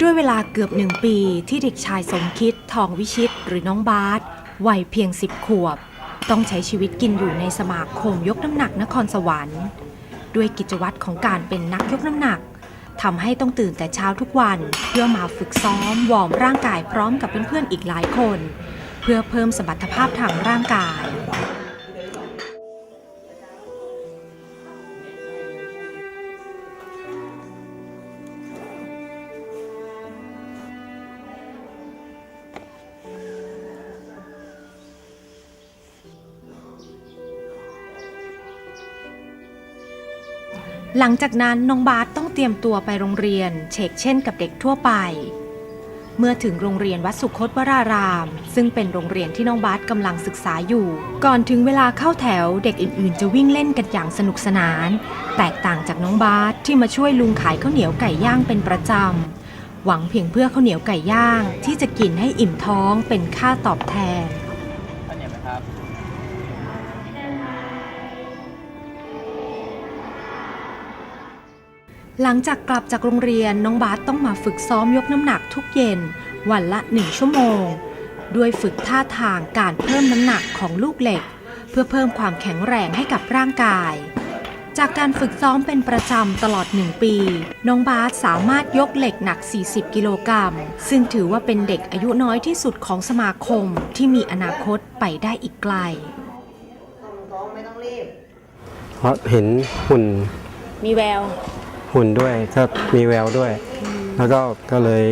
ด้วยเวลาเกือบหนึ่งปีที่เด็กชายสมคิดทองวิชิตหรือน้องบาสวัยเพียงสิบขวบ ต้องใช้ชีวิตกินอยู่ในสมาคมยกน้ำหนักนครสวรรค์ ด้วยกิจวัตรของการเป็นนักยกน้ำหนักทำให้ต้องตื่นแต่เช้าทุกวัน เพื่อมาฝึกซ้อมวอร์มร่างกายพร้อมกับเพื่อนๆอีกหลายคน เพื่อเพิ่มสมรรถภาพทางร่างกาย หลังจากนั้นน้องบาสต้องเตรียมตัวไปโรงเรียนเชกเช่นกับเด็กทั่วไป เมื่อถึงโรงเรียนวัดสุคตวราราม ซึ่งเป็นโรงเรียนที่น้องบาสกำลังศึกษาอยู่ ก่อนถึงเวลาเข้าแถวเด็กอื่นๆ จะวิ่งเล่นกันอย่างสนุกสนาน แตกต่างจากน้องบาสที่มาช่วยลุงขายข้าวเหนียวไก่ย่างเป็นประจำหวังเพียงเพื่อข้าวเหนียวไก่ย่างที่จะกินให้อิ่มท้องเป็นค่าตอบแทน หลังจากกลับจากโรงเรียนน้องบาสต้องมาฝึกซ้อมยกน้ำหนักทุกเย็น วันละหนึ่งชั่วโมง ด้วยฝึกท่าทางการเพิ่มน้ำหนักของลูกเหล็ก เพื่อเพิ่มความแข็งแรงให้กับร่างกาย จากการฝึกซ้อมเป็นประจำตลอดหนึ่งปี น้องบาสสามารถยกเหล็กหนัก 40 กิโลกรัม ซึ่งถือว่าเป็นเด็กอายุน้อยที่สุดของสมาคมที่มีอนาคตไปได้อีกไกลไม่ต้องรีบเพราะเห็นหุ่นมีแวว หุ่นด้วยก็มีแววด้วย แล้วก็ก็เลย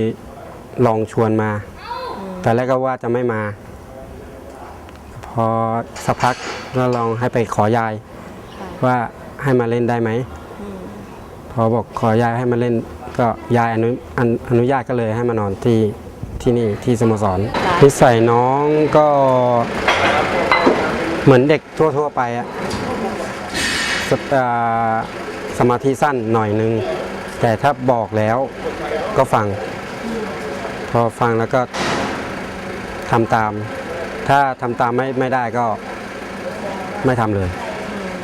ลองชวนมา แต่แรกก็ว่าจะไม่มา พอสักพักก็ลองให้ไปขอยาย ว่าให้มาเล่นได้ไหมพอบอกขอยายให้มาเล่น ก็ยายอนุอนุอนุญาตก็เลยให้มานอนที่ที่นี่ที่สโมสรนิสัยน้องก็เหมือนเด็กทั่ว ๆ ไปอะ สมาธิสั้นหน่อยนึง แต่ถ้าบอกแล้วก็ฟัง พอฟังแล้วก็ทำตาม ถ้าทำตามไม่ไม่ได้ก็ไม่ทำเลย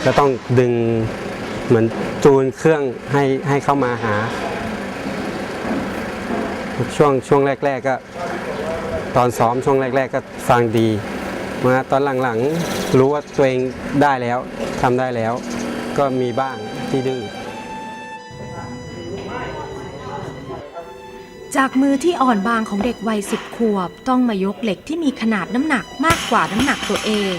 ก็ต้องดึงเหมือนจูนเครื่องให้ให้เข้ามาหา ช่วงช่วงแรก ๆ ก็ ตอนซ้อมช่วงแรก ๆ ก็ฟังดีมาตอนหลังๆ รู้ว่าตัวเองได้แล้วทำได้แล้ว ก็มีบ้าง ที่ดื้อจากมือที่อ่อนบางของเด็กวัยสิบขวบ ต้องมายกเหล็กที่มีขนาดน้ำหนักมากกว่าน้ำหนักตัวเอง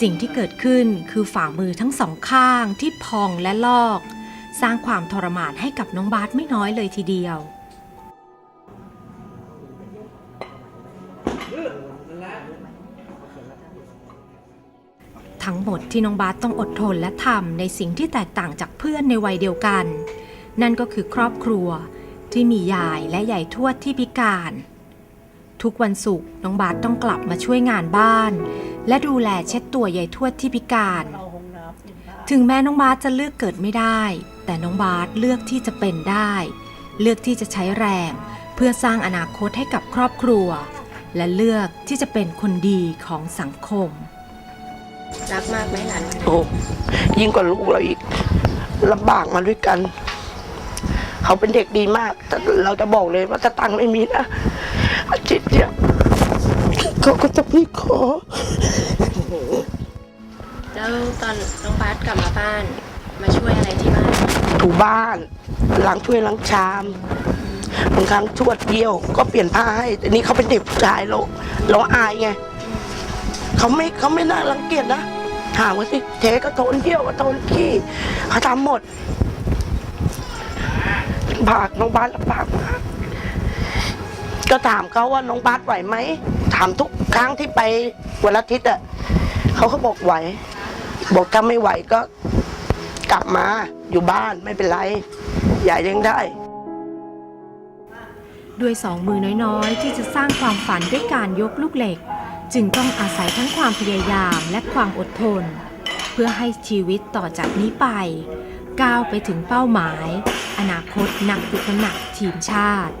สิ่งที่เกิดขึ้นคือฝ่ามือทั้งสองข้างที่พองและลอก สร้างความทรมานให้กับน้องบาสไม่น้อยเลยทีเดียว ทั้งหมดที่น้องบาสต้องอดทนและทำในสิ่งที่แตกต่างจากเพื่อนในวัยเดียวกัน นั่นก็คือครอบครัวที่มียายและยายทวดที่พิการ ทุกวันศุกร์น้องบาสต้องกลับมาช่วยงานบ้าน และดูแลเช็ดตัวยายทวดที่พิการ ถึงแม้น้องบาสจะเลือกเกิดไม่ได้ แต่น้องบาสเลือกที่จะเป็นได้ เลือกที่จะใช้แรง เพื่อสร้างอนาคตให้กับครอบครัว และเลือกที่จะเป็นคนดีของสังคม รักมากไหมหลานโอ้ยิ่งกว่าลูกเราอีกลำบากมาด้วยกัน เขาเป็นเด็กดีมากแต่เราจะบอกเลยว่าถ้าตังค์ไม่มีนะอาทิตย์เนี่ยเขาก็จะพี่ขอ แล้วตอนน้องบาสกลับมาบ้าน มาช่วยอะไรที่บ้าน ถูบ้านล้างถ้วยล้างชามบางครั้งชวดเยี่ยวก็เปลี่ยนผ้าให้แต่นี่เขาเป็นเด็กผู้ชายเราเราอายไง เขาไม่เขาไม่น่ารังเกียจนะถามว่าสิเทก็โทนเยี่ยวก็โทนขี้เขาทำหมดบากน้องบาสลำบากมากก็ถามเขาว่าน้องบาสไหวไหมถามทุกครั้งที่ไปวันอาทิตย์อะเขาก็บอกไหว บอกถ้าไม่ไหวก็กลับมาอยู่บ้านไม่เป็นไร อย่ายังได้ ด้วยสองมือน้อยๆ ที่จะสร้างความฝันด้วยการยกลูกเหล็ก จึงต้องอาศัยทั้งความพยายามและความอดทน เพื่อให้ชีวิตต่อจากนี้ไป ก้าวไปถึงเป้าหมาย อนาคตนักยกน้ำหนักทีมชาติ